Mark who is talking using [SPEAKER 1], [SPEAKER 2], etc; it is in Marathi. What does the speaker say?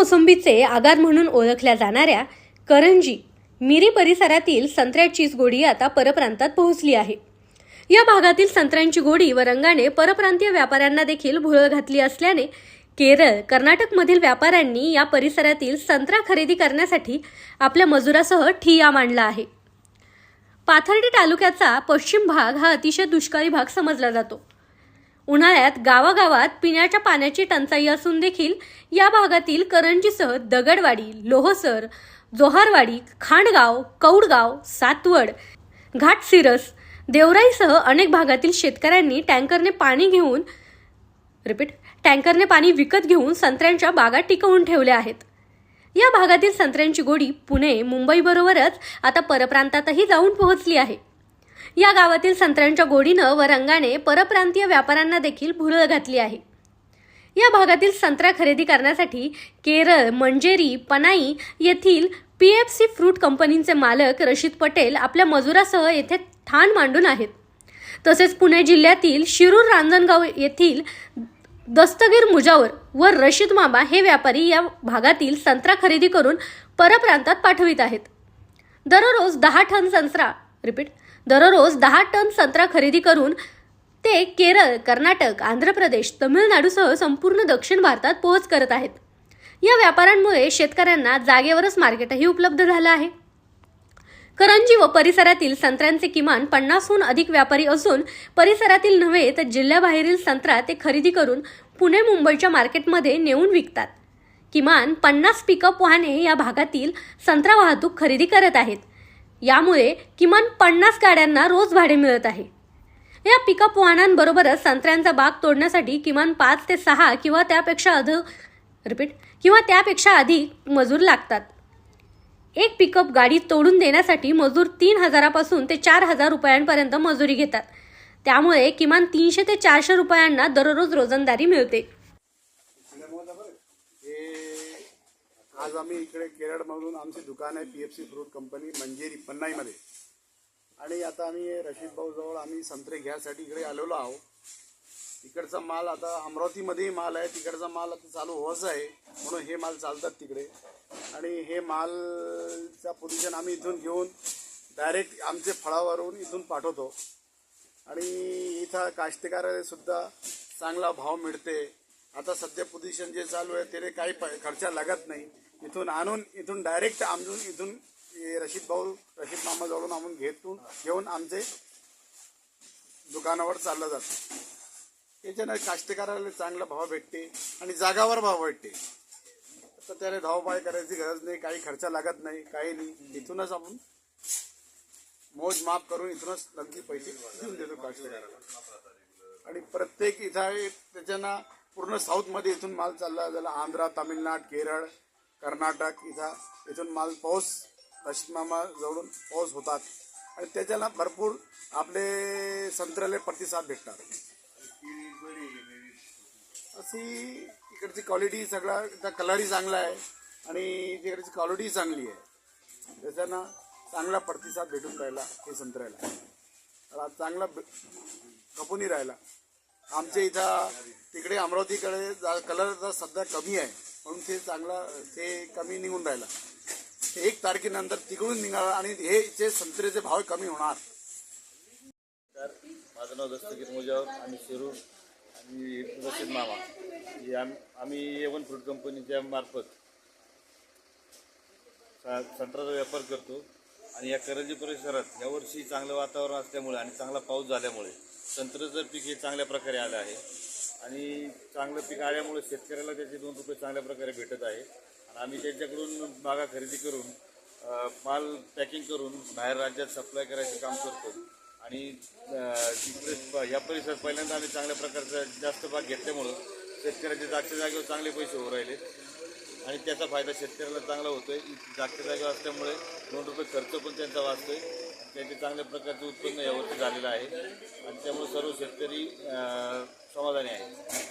[SPEAKER 1] मोसंबीचे आगार म्हणून ओळखल्या जाणाऱ्या करंजी मिरी परिसरातील संत्र्याचीच गोडी आता परप्रांतात पोहोचली आहे. या भागातील संत्र्यांची गोडी व रंगाने परप्रांतीय व्यापाऱ्यांना देखील भुळ घातली असल्याने केरळ कर्नाटकमधील व्यापाऱ्यांनी या परिसरातील संत्रा खरेदी करण्यासाठी आपल्या मजुरासह ठिया मांडला आहे. पाथर्डी तालुक्याचा पश्चिम भाग हा अतिशय दुष्काळी भाग समजला जातो. उन्हाळ्यात गावागावात पिण्याच्या पाण्याची टंचाई असून देखील या भागातील करंजीसह दगडवाडी लोहसर जोहारवाडी खांडगाव कौडगाव सातवड घाटसिरस देवराईसह अनेक भागातील शेतकऱ्यांनी टँकरने पाणी घेऊन रिपीट टँकरने पाणी विकत घेऊन संत्र्यांच्या बागा टिकवून ठेवल्या आहेत. या भागातील संत्र्यांची गोडी पुणे मुंबईबरोबरच आता परप्रांतातही जाऊन पोहोचली आहे. या गावातील संत्र्यांच्या गोडीनं व रंगाने परप्रांतीय व्यापाऱ्यांना देखील भुरळ घातली आहे. या भागातील संत्रा खरेदी करण्यासाठी केरळ मंजेरी पनाई येथील पी एफ सी फ्रूट कंपनीचे मालक रशीद पटेल आपल्या मजुरासह येथे ठाण मांडून आहेत. तसेच पुणे जिल्ह्यातील शिरूर रांजणगाव येथील दस्तगीर मुजावर व रशीद मामा हे व्यापारी या भागातील संत्रा खरेदी करून परप्रांतात पाठवित आहेत. दररोज दहा टन संत्रा रिपीट दररोज दहा टन संत्रा खरेदी करून ते केरळ कर्नाटक आंध्र प्रदेश तमिळनाडूसह संपूर्ण दक्षिण भारतात पोहोच करत आहेत. या व्यापाऱ्यांमुळे शेतकऱ्यांना जागेवरच मार्केटही उपलब्ध झालं आहे. करंजी व परिसरातील संत्र्यांचे किमान पन्नासहून अधिक व्यापारी असून परिसरातील नव्हे तर जिल्ह्याबाहेरील संत्रा ते खरेदी करून पुणे मुंबईच्या मार्केटमध्ये नेऊन विकतात. किमान पन्नास पिकअप वाहने या भागातील संत्रा वाहतूक खरेदी करत आहेत. यामुळे किमान पन्नास गाड्यांना रोज भाडे मिळत आहे. या पिकअप वाहनांबरोबरच संत्र्यांचा बाग तोडण्यासाठी किमान पाच ते सहा किंवा त्यापेक्षा अधिक रिपीट किंवा त्यापेक्षा अधिक मजूर लागतात. एक पिकअप गाडी तोडून देण्यासाठी मजूर तीन हजारापासून ते चार हजार रुपयांपर्यंत मजुरी घेतात. त्यामुळे किमान तीनशे ते चारशे रुपयांना दररोज रोजंदारी मिळते
[SPEAKER 2] हे आज आम्ही इकडे केरळमधून आमची दुकान आहे P F C fruit company Manjeri पन्नाईमध्ये. आणि आता आम्ही रशीद भाऊजवळ आम्ही संत्रे घ्यायसाठी इकडे आलेलो आहोत. तिकडचा माल आता अमरावतीमध्येही माल आहे तिकडचा माल आता चालू होच आहे म्हणून हे माल चालतात तिकडे. आणि हे मालचा पोझिशन आम्ही इथून घेऊन डायरेक्ट आमचे फळावरून इथून पाठवतो. आणि इथं काश्तकार सुद्धा चांगला भाव मिळते. आता सध्या पोझिशन जे चालू आहे त्याने काही प- खर्च लागत नाही. इथून आणून इथून डायरेक्ट आमजून इथून रशीद भाऊ रशीद मामा जवळून आम्ही घेतून घेऊन आमचे दुकानावर चाललं जातं. त्याच्यानं काश्तकाराला चांगला भाव भेटते आणि जागावर भाव भेटते. तर त्याला धावपाय करायची गरज नाही काही खर्च लागत नाही काही नाही. इथूनच आपण मोज माफ करून इथूनच नक्की पैसे देऊन देतो काश्तकाराला आणि प्रत्येक इथं त्याच्यानं पूर्ण साऊथमध्ये इथून माल चालला झाला. आंध्रा तामिळनाड केरळ कर्नाटक इथं इथून माल पाऊस मामा जवळून पाऊस होतात. आणि त्याच्याला भरपूर आपले संत्र्याले प्रतिसाद भेटतात अशी इकडची क्वालिटी सगळा इथं कलरही चांगला आहे. आणि तिकडची क्वालिटी चांगली आहे. त्याच्यानं चांगला प्रतिसाद भेटून राहिला हे संत्र्याला. चांगला भे- खपूनही राहिला. आमच्या इथं तिकडे अमरावतीकडे जा कलर सध्या कमी आहे. म्हणून ते चांगला ते कमी निघून राहिला. ते एक तारखेनंतर तिकडून निघाला आणि हे जे संत्र्याचे भाव कमी होणार.
[SPEAKER 3] माझं नाव दस्तगीर मुजावर आणि शिरूर आणि प्रदर्शित मामा. हे आम आम्ही एवन फ्रूट कंपनीच्या मार्फत सा- संत्र्याचा व्यापार करतो. आणि या करंजी परिसरात यावर्षी चांगलं वातावरण असल्यामुळे आणि चांगला पाऊस झाल्यामुळे संत्र्याचं पीक हे चांगल्या प्रकारे आलं आहे आणि चांगलं पीक आल्यामुळे शेतकऱ्याला त्याचे दोन रुपये चांगल्या प्रकारे भेटत आहे. आणि आम्ही त्यांच्याकडून बागा खरेदी करून माल पॅकिंग करून बाहेर राज्यात सप्लाय करायचं काम करतो. आणि तिकडे या परिसरात पहिल्यांदा आम्ही चांगल्या प्रकारचा जास्त भाग घेतल्यामुळं शेतकऱ्याच्या जागच्या जागेवर चांगले पैसे होऊ राहिले. आणि त्याचा फायदा शेतकऱ्याला चांगला होतोय. जागच्या जागा असल्यामुळे दोन रुपये खर्च पण त्यांचा वाचतोय. त्यांचे चांगल्या प्रकारचे उत्पन्न यावरती झालेलं आहे. आणि त्यामुळे सर्व शेतकरी समाधानी आहे